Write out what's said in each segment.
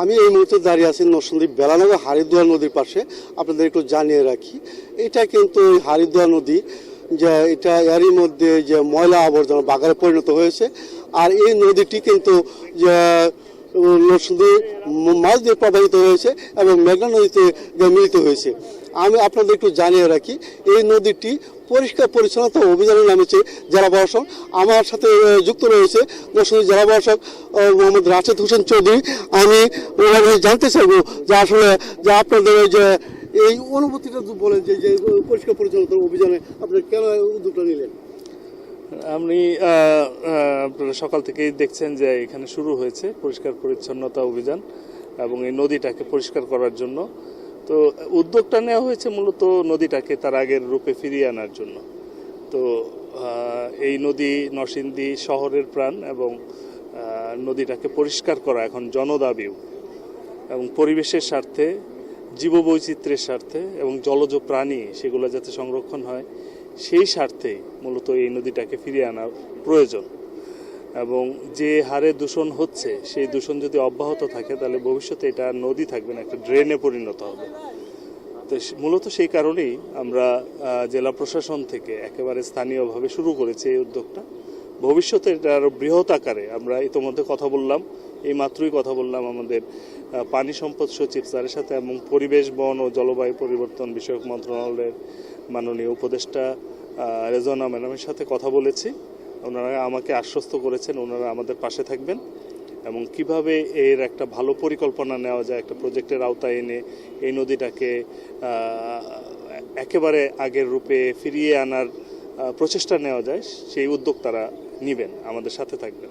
আমি এই মুহূর্তে দাঁড়িয়ে আছি নরসিংদী বেলানগর হারিদুয়ার নদীর পাশে। আপনাদের একটু জানিয়ে রাখি, এটা কিন্তু হারিদুয়ার নদী, যে এটা এরই মধ্যে যে ময়লা আবর্জনা বাগারে পরিণত হয়েছে। আর এই নদীটি কিন্তু যে নরসিংদী মাছ দিয়ে প্রবাহিত হয়েছে এবং মেঘনা নদীতে মিলিত হয়েছে। আমি আপনাদের একটু জানিয়ে রাখি, এই নদীটি পরিষ্কার পরিচ্ছন্নতা অভিযানে নামেছে জেলা প্রশাসন। আমার সাথে যুক্ত রয়েছে নরসিংদী জেলা প্রশাসক মোহাম্মদ রাশেদ হোসেন চৌধুরী। আমি ওনার জানতে চাইব যে আসলে, যে আপনাদের যে, এই অনুভূতিটা বলেন যে পরিষ্কার পরিচ্ছন্নতা অভিযানে আপনি কেন উদ্যোগটা নিলেন? আপনি আপনারা সকাল থেকেই দেখছেন যে এখানে শুরু হয়েছে পরিষ্কার পরিচ্ছন্নতা অভিযান এবং এই নদীটাকে পরিষ্কার করার জন্য। তো উদ্যোগটা নেওয়া হয়েছে মূলত নদীটাকে তার আগের রূপে ফিরিয়ে আনার জন্য। তো এই নদী নরসিংদী শহরের প্রাণ এবং নদীটাকে পরিষ্কার করা এখন জনদাবিও এবং পরিবেশের স্বার্থে, জীববৈচিত্র্যের স্বার্থে এবং জলজ প্রাণী সেগুলো যাতে সংরক্ষণ হয়, সেই স্বার্থেই মূলত এই নদীটাকে ফিরিয়ে আনার প্রয়োজন। এবং যে হারে দূষণ হচ্ছে, সেই দূষণ যদি অব্যাহত থাকে, তাহলে ভবিষ্যতে এটা নদী থাকবে না, একটা ড্রেনে পরিণত হবে। তো মূলত সেই কারণেই আমরা জেলা প্রশাসন থেকে একেবারে স্থানীয়ভাবে শুরু করেছি এই উদ্যোগটা। ভবিষ্যতে এটা আরও বৃহৎ আকারে আমরা ইতোমধ্যে কথা বললাম, এই মাত্রই কথা বললাম আমাদের পানি সম্পদ সচিব স্যারের সাথে এবং পরিবেশ, বন ও জলবায়ু পরিবর্তন বিষয়ক মন্ত্রণালয়ের মাননীয় উপদেষ্টা রেজনা ম্যাডামের সাথে কথা বলেছি। ওনারা আমাকে আশ্বস্ত করেছেন, ওনারা আমাদের পাশে থাকবেন এবং কীভাবে এর একটা ভালো পরিকল্পনা নেওয়া যায়, একটা প্রজেক্টের আওতায় এনে এই নদীটাকে একেবারে আগের রূপে ফিরিয়ে আনার প্রচেষ্টা নেওয়া যায়, সেই উদ্যোগ তারা নেবেন, আমাদের সাথে থাকবেন।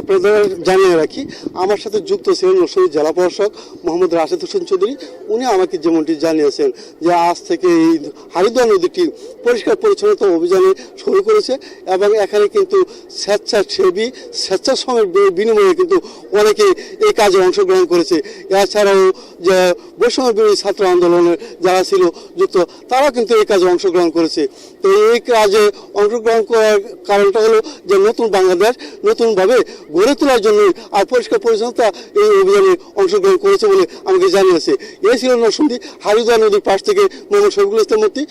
আপনাদের জানিয়ে রাখি, আমার সাথে যুক্ত ছিলেন নরসিংদী জেলা প্রশাসক মোহাম্মদ রাশেদ হোসেন চৌধুরী। উনি আমাকে যেমনটি জানিয়েছেন যে আজ থেকে এই হারিদুয়া নদীটি পরিষ্কার পরিচ্ছন্নতা অভিযানে শুরু করেছে এবং এখানে কিন্তু স্বেচ্ছাসেবী, স্বেচ্ছাশ্রমের বিনিময়ে কিন্তু অনেকে এই কাজে অংশগ্রহণ করেছে। এছাড়াও যে বৈষম্য বিরোধী ছাত্র আন্দোলনের যারা ছিল যুক্ত, তারা কিন্তু এই কাজে অংশগ্রহণ করেছে। তো এই কাজে অংশগ্রহণ করার কারণটা হলো যে নতুন বাংলাদেশ নতুনভাবে গড়ে তোলার জন্য আর পরিষ্কার পরিচ্ছন্নতা এই অভিযানে অংশগ্রহণ করেছে বলে আমাকে জানিয়েছে। এই ছিল নরসিংদী হারিদা নদীর পাশ থেকে মোহাম্মদ শফিকুল ইসলাম মূর্তি।